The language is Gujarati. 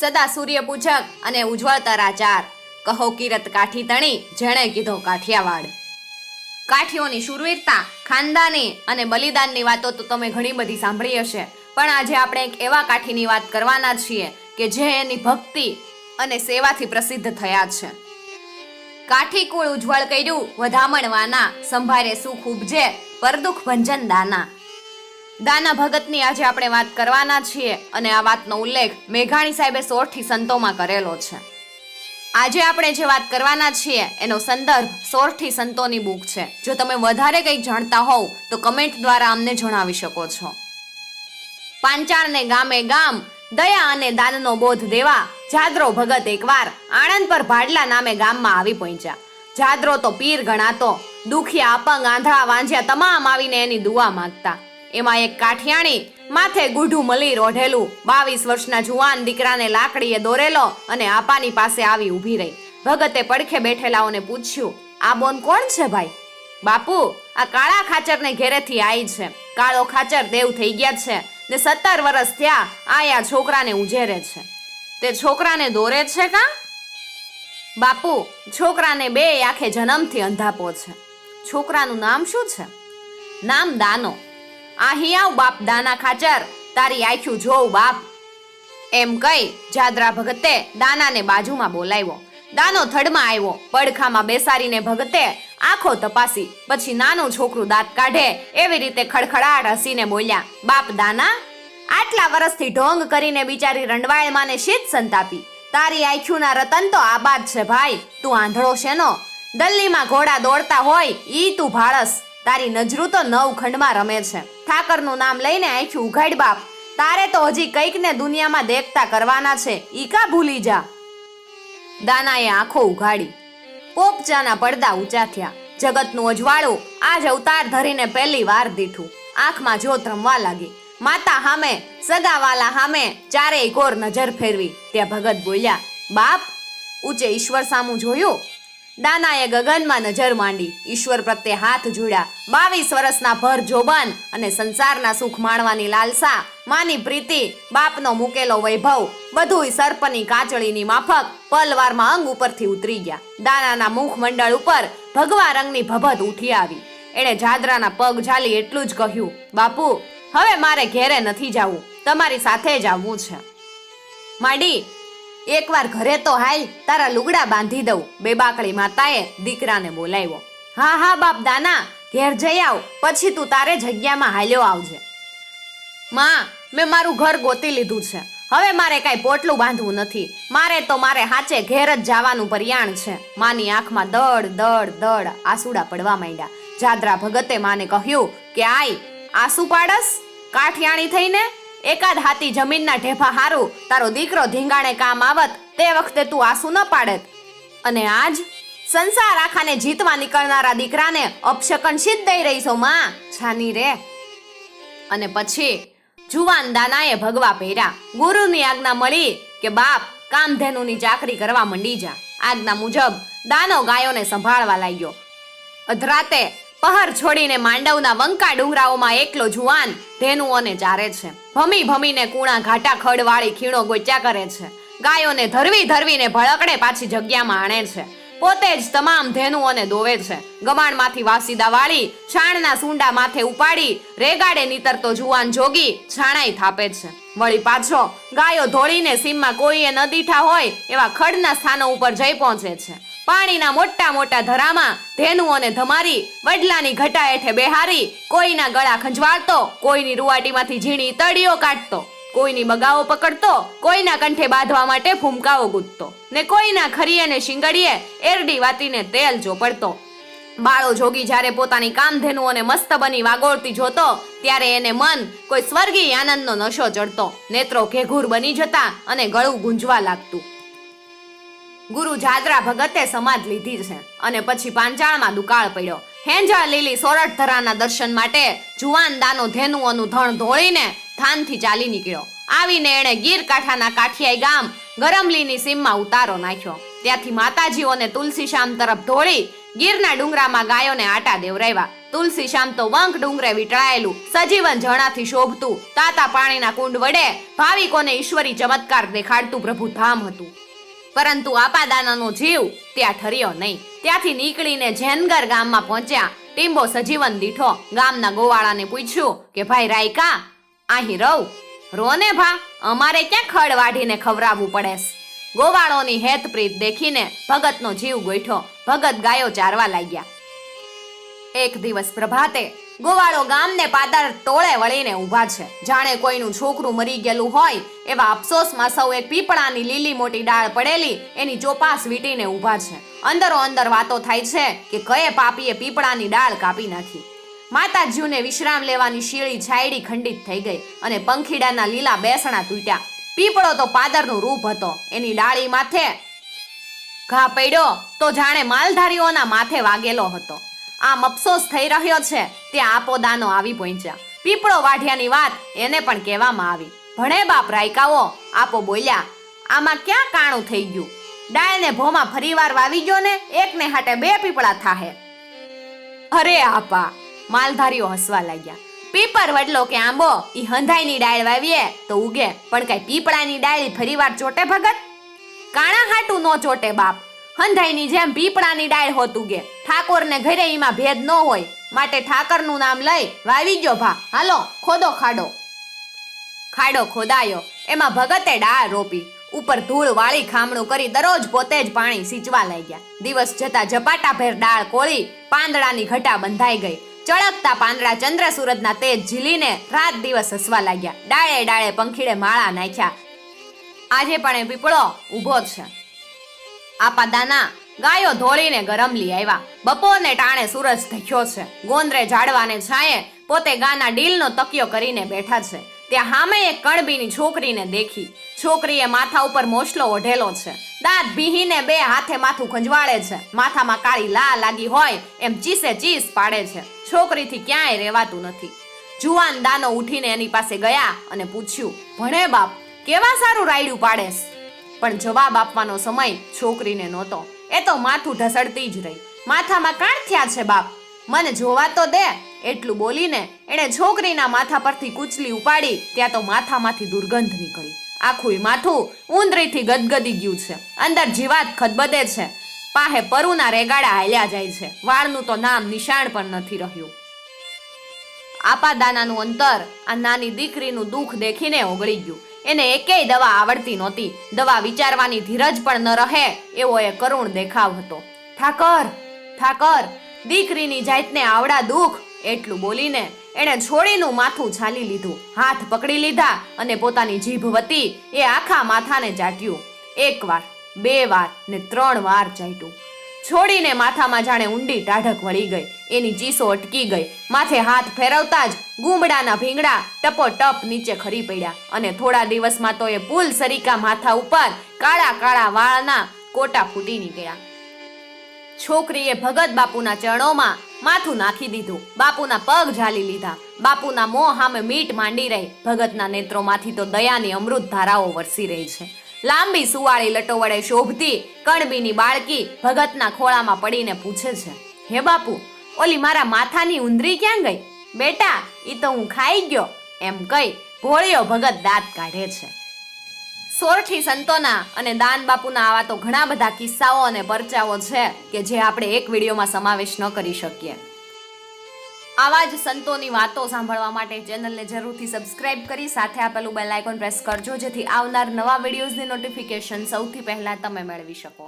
સદા સૂર્ય પૂજક અને ઉજ્જવળ તરાચાર કહો કિરત કાઠી તણી, જેણે કીધો કાઠિયાવાડ. કાઠીઓની શૂરવીરતા, ખાનદાની અને બલિદાનની વાતો તો તમે ઘણી બધી સાંભળી હશે. પણ આજે આપણે એક એવા કાઠીની વાત કરવાના છીએ કે જે એની ભક્તિ અને સેવાથી પ્રસિદ્ધ થયા છે. કાઠી કુળ ઉજ્જવળ કર્યું વધામણ વાના સંભારે સુખ ઉપજે, પરદુખ ભંજન દાના. દાના ભગતની આજે આપણે વાત કરવાના છીએ અને આ વાતનો ઉલ્લેખ મેઘાણી સાહેબે સોળથી સંતોમાં કરેલો છે. આજે આપણે જે વાત કરવાના છીએ, એનો સંદર્ભ સોળથી સંતોની બુક છે. જો તમે વધારે કંઈક જાણતા હોવ, તો કમેન્ટ દ્વારા અમને જણાવી શકો છો. પાંચાળને ગામે ગામ, દયા અને દાનનો બોધ દેવા, જાદરો ભગત એકવાર આણંદ પર ભાડલા નામે ગામમાં આવી પહોંચ્યા. જાદરો તો પીર ગણાતો, દુખિયા અપંગ આંધળા વાંઝ્યા તમામ આવીને એની દુઆ માંગતા. એમાં એક કાઠિયાણી માથે ગુઢું મલી રોઢેલું. બાવીસ વર્ષના જુવાન દીકરાને લાકડીએ દોરેલો અને આપાની પાસે આવી ઊભી રહી. ભગતે પડખે બેઠેલાઓને પૂછ્યું, આ બોન કોણ છે ભાઈ? બાપુ, આ કાળા ખાચરને ઘેરેથી આવી છે. કાળો ખાચર દેવ થઈ ગયા છે ને સત્તર વર્ષ થયા આયા છોકરાને ઉજેરે છે. તે છોકરાને દોરે છે કા? બાપુ, છોકરાને બે આંખે જન્મથી અંધાપો છે. છોકરાનું નામ શું છે? નામ દાનો. અહીં આવ બાપ દાના ખાચર, તારી આંખ્યું જોઉં બાપ. એમ કહી જાદરા ભગતે દાનાને બાજુમાં બોલાવ્યો. દાનો થડમાં આવ્યો, પડખામાં બેસાડીને ભગતે આંખો તપાસી, પછી નાનું છોકરું દાંત કાઢે, એવી રીતે ખડખડાટ હસીને બોલ્યા, બાપ દાના, આટલા વર્ષથી ઢોંગ કરીને બિચારી રંડવાળ માને શીત સંતાપી. તારી આંખ્યુંના રતન તો આબાદ છે ભાઈ, તું આંધળો શેનો? દલ્લીમાં ઘોડા દોડતા હોય, ઈ તું ભાળસ. તારી નજરું તો નવ ખંડમાં રમે છે. ઠાકરનું નામ લઈને આંખ્યું ઉઘાડ બાપ. તારે તો હજી કંઈક ને દુનિયામાં દેખતા કરવાના છે. ઈકા ભૂલી જા? દાનાએ આંખો ઉઘાડી. પોપચાના પડદા ઊંચા થયા. જગતનું અજવાળું આજ અવતાર ધરીને પહેલી વાર દીઠું. આંખમાં જોત રમવા લાગી. માતા હામે, સગાવાલા હામે ચારેય કોર નજર ફેરવી. ત્યાં ભગત બોલ્યા, બાપ, ઊંચે ઈશ્વર સામું જોયું? દાનાએ ગગનમાં નજર માંડી. ઈશ્વર પ્રત્યે હાથ જોડ્યા. બાવીસ વર્ષના ભર જોબન અને સંસારના સુખ માણવાની લાલસા, માની પ્રીતિ, બાપનો મૂકેલો વૈભવ, બધુંય સર્પની કાચળીની માફક પલવારમાં અંગ ઉપરથી ઉતરી ગયા. દાનાના મુખ મંડળ ઉપર ભગવા રંગની ભભત ઉઠી આવી. એણે જાદરાના પગ ઝાલી એટલું જ કહ્યું, બાપુ, હવે મારે ઘેરે નથી જાવું. તમારી સાથે જ આવવું છે. માડી એકવાર ઘરે તો હાલ તારા લુગડા બાંધી દઉં. બેબાકળી માતાએ દીકરાને બોલાવ્યો. હા હા, બાપ દાના, ઘેર જઈ આવ. પછી તું તારે જગ્યામાં હાલ્યો આવજે. માં, મેં મારું ઘર ગોતી લીધું છે. હવે મારે કાંઈ પોટલું બાંધવું નથી. મારે તો મારે હાચે ઘેર જ જવાનું પરિયાણ છે. માની આંખમાં દડ દડ દડ આસુડા પડવા માંડ્યા. જાદરા ભગતે માને કહ્યું કે, આય, આસુ પાડસ, કાઠિયાણી થઈને એકાદ હાથી જમીનના ઢેફા હારું, તારો દીકરો ધીંગાણે કામ આવત, તે વખતે તું આંસુ ન પાડત. અને આજ સંસાર આખાને જીતવા નીકળનારા દીકરાને અપશકન શીત દઈ રહી છો માં. છાની રે. અને પછી જુવાન દાનાએ ભગવા પહેર્યા. ગુરુની આજ્ઞા મળી કે બાપ, કામધેનુની ચાકરી કરવા મંડી જા. આજ્ઞા મુજબ દાનો ગાયોને સંભાળવા લાગ્યો. અધરાતે પહર છોડીને માંડવના વંકા ડુંગરાઓમાં એકલો જુવાન ધેનુઓને ચારે છે. ભમી ભમીને કુણા ઘાટા ખડવાળી ખીણો ગોચ્યા કરે છે. ગાયોને ધરવી ધરવીને ભળકડે પાછી જગ્યામાં આણે છે. પોતે જ તમામ ધેનુઓને દોવે છે. ગમાણમાંથી વાસીદા વાળી, છાણના સુંડા માથે ઉપાડી, રેગાડે નીતરતો જુવાન જોગી છાણાઈ થાપે છે. વળી પાછો ગાયો ધોળીને સીમમાં કોઈએ ન દીઠા હોય એવા ખડના સ્થાનો ઉપર જઈ પહોંચે છે. પાણીના મોટા મોટા ધરામાં ધેનુઓને ધમારી વડલાની ઘટા હેઠે બેહારી, કોઈના ગળા ખંજવાળતો, કોઈની રૂવાટીમાંથી ઝીણી તળીઓ કાઢતો, કોઈની બગાઓ પકડતો, કોઈના કંઠે બાંધવા માટે ફૂમકાઓ ગૂંથતો ને કોઈના ખરીએ ને શિંગડીએ એરડી વાતીને તેલ ચોપડતો બાળો જોગી જ્યારે પોતાની કામધેનુઓને મસ્ત બની વાગોળતી જોતો, ત્યારે એને મન કોઈ સ્વર્ગીય આનંદનો નશો ચડતો. નેત્રો ઘેઘૂર બની જતા અને ગળું ગુંજવા લાગતું. ગુરુ જાદરા ભગતે સમાધ લીધી છે. અને પછી પાંચાળમાં દુકાળ પડ્યો. હેંજા લીલી સોરઠ ધરાના દર્શન માટે જુવાન દાનો ધેનુઓનું ધણ ધોળીને થાનથી ચાલી નીકળ્યો. આવીને એણે ગીર કાંઠાના કાઠિયાઈ ગામ ગરમલીની સીમમાં ઉતારો નાખ્યો. ત્યાંથી માતાજીઓને તુલસી શામ તરફ ધોળી ગીરના ડુંગરામાં ગાયોને આટા દેવરાવ્યા. તુલસી શામ તો વંક ડુંગરે વીટળાયેલું, સજીવન જણાથી શોભતું, તાતા પાણીના કુંડ વડે ભાવિકોને ઈશ્વરી ચમત્કાર દેખાડતું પ્રભુ ધામ હતું. પરંતુ આપાદાનાનો જીવ ત્યાં ઠર્યો નહીં. ત્યાંથી નીકળીને જેનગર ગામમાં પહોંચ્યા. ટીમ્બો સજીવન દીઠો ગામના ગોવાળાને પૂછ્યું કે, ભાઈ રાયકા, અહીં રહું. રોને ભા, અમારે ક્યાં ખડ વાઢીને ખવરાવવું પડે ગોવાળોની હેતપ્રીત દેખીને ભગતનો જીવ ગોઠ્યો. ભગત ગાયો ચારવા લાગ્યા. એક દિવસ પ્રભાતે ગોવાળો ગામને પાદર ટોળે વળીને ઊભા છે. જાણે કોઈનું છોકરું મરી ગયેલું હોય એવા અફસોસમાં સૌ એક પીપળાની લીલી મોટી ડાળ પડેલી એની ચોપાસ વીટીને ઊભા છે. અંદરો અંદર વાતો થાય છે કે કયે પાપીએ પીપળાની ડાળ કાપી નાખી. માતાજીને વિશ્રામ લેવાની શીળી છાયડી ખંડિત થઈ ગઈ અને પંખીડાના લીલા બેસણા તૂટ્યા. પીપળો તો પાદરનું રૂપ હતો. એની ડાળી માથે ઘા પડ્યો તો જાણે માલધારીઓના માથે વાગેલો હતો. આમ અફસોસ થઈ રહ્યો છે તે આપો દાનો આવી પહોંચ્યા. પીપળો વાઢ્યાની વાત એને પણ કહેવામાં આવી. ભણે બાપ રાયકાઓ, આપો બોલ્યા, આમાં ક્યાં કાણું થઈ ગયું? ડાળને ભોમાં ફરીવાર વાવી ગયો ને એકને હાટે બે પીપળા થાહે. અરે આપા, માલધારીઓ હસવા લાગ્યા. પીપર વડલો કે આંબો, ઈ હંધાઈની ડાળ વાવીએ તો ઉગે, પણ કઈ પીપળાની ડાળી ફરીવાર ચોટે ભગત? કાણા હાટું નો ચોટે બાપ હંધાઈની જેમ પીપળાની ડાળ હોતું કે ઠાકોરને ઘરે એમાં ભેદ ન હોય. માટે ઠાકરનું નામ લઈ વાવી ગયો ભા. હાલો, ખોદો ખાડો. ખાડો ખોદાયો. એમાં ભગતે ડાળ રોપી. ઉપર ધૂળ વાળી ખામણું કરી દરરોજ પોતે જ પાણી સિંચવા લાગ્યા. દિવસ જતા ઝપાટા ભેર ડાળ કોળી, પાંદડાની ઘટા બંધાઈ ગઈ. ચળકતા પાંદડા ચંદ્ર સૂરજના તેજ ઝીલીને રાત દિવસ હસવા લાગ્યા. ડાળે ડાળે પંખીડે માળા નાખ્યા. આજે પણ એ પીપળો ઊભો છે. આપા દાના ગાયો ધોળીને ગરમ લઈ આવ્યા. બપોરને ટાણે સૂરજ ધખ્યો છે. ગોંદરે ઝાડવાને છાંયે પોતે ગાના ડીલનો તકિયો કરીને બેઠા છે. ત્યાં હામે એક કણબીની છોકરીને દેખી. છોકરીએ માથા ઉપર મોસલો ઓઢેલો છે. દાંત ભીહીને બે હાથે માથું ખંજવાળે છે. માથામાં કાળી લા લાગી હોય એમ ચીસે ચીસ પાડે છે. છોકરીથી ક્યાંય રહેવાતું નથી. જુવાન દાનો ઉઠીને એની પાસે ગયા અને પૂછ્યું, ભણે બાપ, કેવા સારું રાયડું પાડેસ પણ જવાબ આપવાનો સમય છોકરીને નહોતો. એ તો માથું ઢસડતી જ રહી. માથામાં કાણ થયા છે બાપ? મને જોવા તો દે, એટલું બોલીને એણે છોકરીના માથા પરથી કૂચલી ઉપાડી, ત્યાં તો માથામાંથી દુર્ગંધ નીકળી. આખું માથું ઉંદરીથી ગદગદી ગયું છે. અંદર જીવાત ખદબદે છે. પાહે પરુના રેગાડા હાલ્યા જાય છે. વાળનું તો નામ નિશાણ પણ નથી રહ્યું. આપાદાનાનું અંતર આ નાની દીકરીનું દુઃખ દેખીને ઓગળી ગયું. એને એકેય દવા આવડતી નહોતી. દવા વિચારવાની ધીરજ પણ ન રહે, એવો એ કરુણ દેખાવ હતો. ઠાકર ઠાકર, દીકરીની જાતને આવડા દુઃખ, એટલું બોલીને એણે છોડીનું માથું છાલી લીધું. હાથ પકડી લીધા અને પોતાની જીભ વતી એ આખા માથાને ચાટ્યું એક વાર, બે વાર ને ત્રણ વાર ચાટ્યું છોડીને માથામાં જાણે ઊંડી ટાઢક વળી ગઈ. એની ચીસો અટકી ગઈ. માથે હાથ ફેરવતા જ ગુમડાના ભીંગડા ટપોટપ નીચે ખરી પડ્યા. અને થોડા દિવસમાં તો એ પુલ સરીકા માથા ઉપર કાળા કાળા વાળના કોટા ફૂટી નીકળ્યા છોકરીએ ભગત બાપુના ચરણોમાં માથું નાખી દીધું. બાપુના પગ ઝાલી લીધા. બાપુના મોં સામે મીટ માંડી રહી. ભગતના નેત્રોમાંથી તો દયાની અમૃત ધારાઓ વરસી રહી છે. લાંબી સુવાળી લટો વડે શોભતી કણબીની બાળકી ભગતના ખોળામાં પડીને પૂછે છે, હે બાપુ, ઓલી મારા માથાની ઉંદરી ક્યાં ગઈ? બેટા, ઈ તો હું ખાઈ ગયો, એમ કહી ભોળિયો ભગત દાંત કાઢે છે. સોરઠી સંતોના અને દાન બાપુના આવા તો ઘણા બધા કિસ્સાઓ અને પરચાઓ છે કે જે આપણે એક વિડીયોમાં સમાવેશ ન કરી શકીએ. આવા જ સંતોની વાતો સાંભળવા માટે ચેનલને જરૂરથી સબસ્ક્રાઇબ કરી સાથે આપેલું બેલ આઇકોન પ્રેસ કરજો, જેથી આવનાર નવા વિડીયોઝની નોટિફિકેશન સૌથી પહેલા તમે મેળવી શકો.